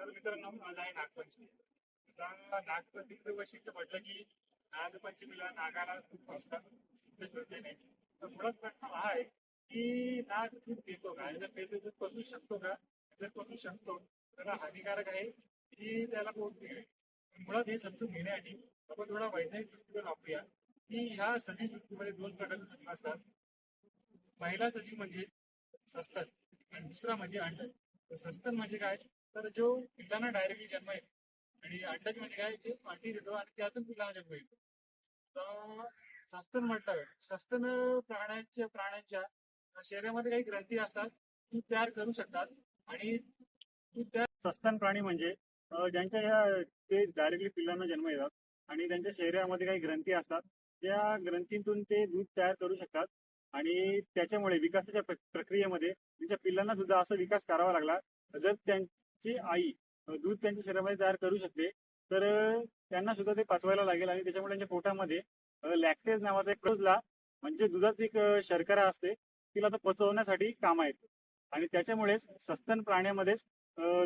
तर मित्रांनो आज आहे नागपंचमी. आता नागपंचमी वैशिष्ट्य म्हटलं की नागपंचमीला नागाला खूप असतात तर मुळात प्रश्न हा आहे की नाग दूध पितो का? आणि जर पेतो दूध पचू शकतो का? जर पचू शकतो तर हानिकारक आहे की त्याला पोहोचणे आहे. मुळात हे समजून घेण्यासाठी आपण थोडा वैज्ञानिक दृष्टिकोन वापरूया की ह्या सजीव सृष्टीमध्ये दोन प्रकारचे सजीव असतात. पहिला सजीव म्हणजे सस्तन आणि दुसरा म्हणजे अंडन सस्तन म्हणजे काय? तर जो पिल्लांना डायरेक्टली जन्म येतो. आणि अंडज म्हणजे काय? ते पाठी देतो आणि त्यातून पिल्लांना जन्म येतो. तर सस्तन म्हटलं सस्तन प्राण्यांच्या प्राण्यांच्या शरीरामध्ये काही ग्रंथी असतात ती तयार करू शकतात. आणि त्या सस्तन प्राणी म्हणजे ज्यांच्या ह्या ते डायरेक्टली पिल्लांना जन्म येतात. आणि त्यांच्या शरीरामध्ये काही ग्रंथी असतात. त्या ग्रंथीतून ते दूध तयार करू शकतात. आणि त्याच्यामुळे विकासाच्या प्रक्रियेमध्ये त्यांच्या पिल्लांना सुद्धा असा विकास करावा लागला. जर ची आई दूध त्यांच्या शरीरामध्ये तयार करू शकते तर त्यांना सुद्धा ते पचवायला लागेल आणि त्याच्यामुळे त्यांच्या पोटामध्ये लॅक्टेज नावाचा एक रोजला म्हणजे दुधात एक शर्करा असते तिला तर पचवण्यासाठी काम येते. आणि त्याच्यामुळेच सस्तन प्राण्यामध्येच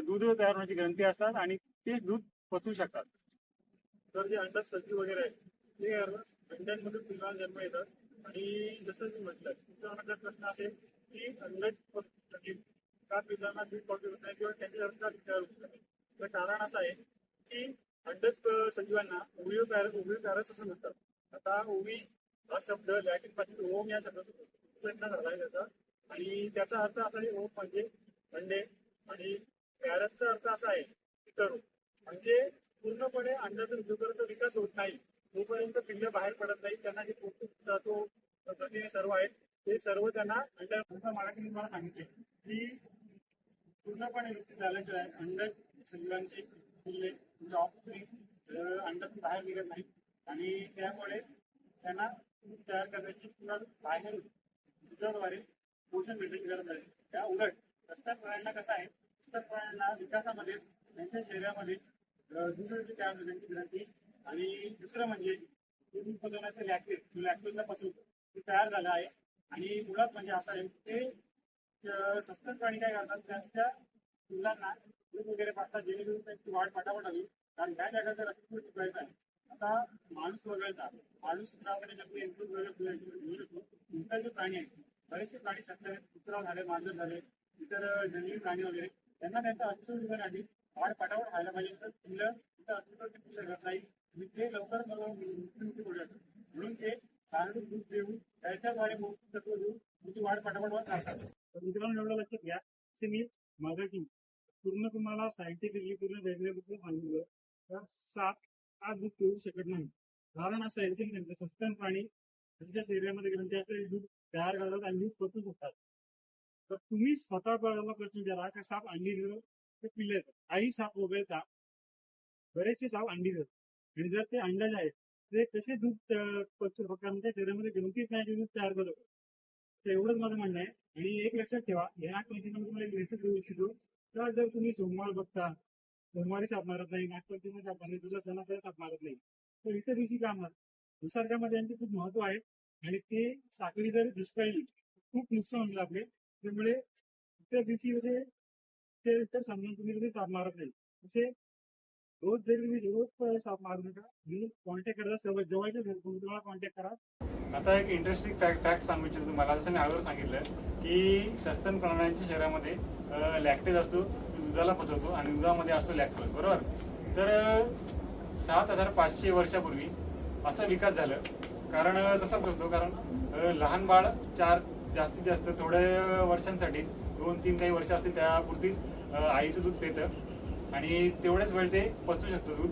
दूध तयार होण्याची ग्रंथी असतात आणि तेच दूध पचवू शकतात. तर जे अंडात सजीव वगैरे आहेत ते अंड्यांमधून पिल्लांना जन्म येतात. आणि जसं मी म्हटलं तुमचा माझा प्रश्न असेल की अंडज सजीव का पिल्लांना दूध पचवू शकत नाही किंवा त्यांच्या रक्तात तयार होत नाही. तर कारण असं आहे की अंडक अ, सजीवांना ओविओ पॅरस ओविओ पॅरस असं म्हणतात. आता ओवी हा शब्द लॅटिनपासून ओम या शब्दाचा झाला आहे त्याचा. आणि त्याचा अर्थ असा आहे ओम म्हणजे अंडे आणि पॅरसचा अर्थ असा आहे की करू म्हणजे पूर्णपणे अंड्याचा जोपर्यंत विकास होत नाही. तोपर्यंत पिल्ल बाहेर पडत नाही त्यांना जे पौष्टिक तो प्रथिने सर्व आहेत ते सर्व त्यांना अंड्या मराठी मला सांगितले. की पूर्णपणे विकसित झाल्याशिवाय अंडर सजीवांचे पिल्ले म्हणजे, म्हणजे ऑफस्प्रिंग अंडातून बाहेर निघत नाही आणि त्यामुळे त्यांना तयार करण्याची पुन्हा बाहेर दुधाद्वारे पोषण भेटण्याची गरज आहे. त्या उलट रस्त्या प्राण्यांना कसं आहे? रस्त्या प्राण्यांना विकासामध्ये त्यांच्या शरीरामध्ये दुधाची तयार होण्याची विनंती? आणि दुसरं म्हणजे दूध उत्पादनाचं लॅक्टेज लॅक्टेजला ते तयार झालं आहे. आणि मुळात म्हणजे असं आहे की ते सस्तन प्राणी काय करतात? त्यांच्या मुलांना दूध वगैरे पाठतात जेणेकरून त्यांची वाढ पटापट हवी कारण ह्या जगाचा रस्ते शिकायचा आहे आता माणूस वगळता माणूस कुत्राकडे जर एकूण वगैरे घेऊ शकतो इतर जे प्राणी आहेत बरेचसे प्राणी सत्तर कुत्रा झाले मांजर झाले इतर जंगली प्राणी वगैरे त्यांना त्यांचं अस्तित्व निघण्यासाठी वाढ पटापट व्हायला पाहिजे. तर मुलं तिथं अस्तित्व टिकू शकत नाही आणि ते लवकर मृत्युमुखी पडू शकतात. म्हणून ते शारीरिक दूध देऊन त्याच्याद्वारे मोठी तत्व देऊन तुमची वाढ पटापट होत राहतात तर मित्रांनो एवढं लक्षात घ्या. की मी मागाशी पूर्ण तुम्हाला साहित्यिकली पूर्ण वेगवेगळं सांगितलं तर साप हा दूध पिऊ शकत नाही. कारण असं आहे की त्यांचं सस्तन प्राणी त्यांच्या शरीरामध्ये गेलं असलेले दूध तयार करतात आणि दूध पचवू शकतात तर तुम्ही स्वतः बघायला प्रश्न विचारा का साप अंडी देतो? ते पिल्ले काही साप वगळता बरेचसे साप अंडी देतात. आणि जर ते अंडज आहेत ते कसे दूध अं, पचवू शरीरामध्ये ग्रंथीच नाही दूध तयार करत तर एवढंच माझं म्हणणं आहे. आणि एक लक्षात ठेवा या कंटिन्यू तुम्हाला एक मेसेज देऊ इच्छितो. तर जर तुम्ही सोमवार बघता सोमवारी साप मारत नाही नागपंचमी साप मारत नाही दुसऱ्या सणाकडे साप मारत नाही तर इतर दिवशी का मारत? निसर्गामध्ये यांचे खूप महत्त्व आहे. आणि ते साखळी जर दुष्काळी खूप नुकसान होईल आपले. त्यामुळे इतर दिवशी जसे ते तर समजून तुम्ही कधी साप मारत नाही. तसे रोज जरी तुम्ही रोज साप मारू नका कॉन्टॅक्ट करता सवय जवळच्या तुम्ही तुम्हाला कॉन्टॅक्ट करा. आता एक इंटरेस्टिंग फॅक्ट फॅक्ट सांगू इच्छितो तुम्हाला. जसं मी अगोदर सांगितलं की सस्तन प्राण्यांच्या शरीरामध्ये लॅक्टेज असतो दुधाला पचवतो आणि दुधामध्ये असतो लॅक्टोज बरोबर? तर सात हजार पाचशे वर्षापूर्वी असा विकास झालं. कारण तसं करतो कारण लहान बाळ चार जास्तीत जास्त थोड्या वर्षांसाठी दोन तीन काही वर्ष असतील त्यापुरतीच आईचं दूध पितं. आणि तेवढ्याच वेळ ते पचवू शकतो दूध.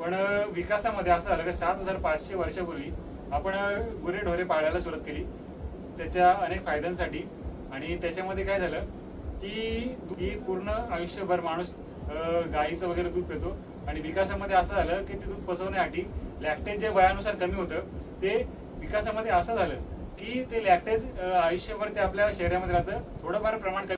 पण विकासामध्ये असं झालं की सात हजार पाचशे वर्षापूर्वी आपण गुरेढोरे पाळायला सुरुवात केली. त्याच्या अनेक फायद्यांसाठी. आणि त्याच्यामध्ये काय झालं की ही पूर्ण आयुष्यभर माणूस गाईचं वगैरे दूध पितो. आणि विकासामध्ये असं झालं की ते दूध पचवण्यासाठी लॅक्टेज जे वयानुसार कमी होतं ते विकासामध्ये असं झालं की ते लॅक्टेज आयुष्यभर ते आपल्या शरीरामध्ये राहतं. थोडंफार प्रमाण कमी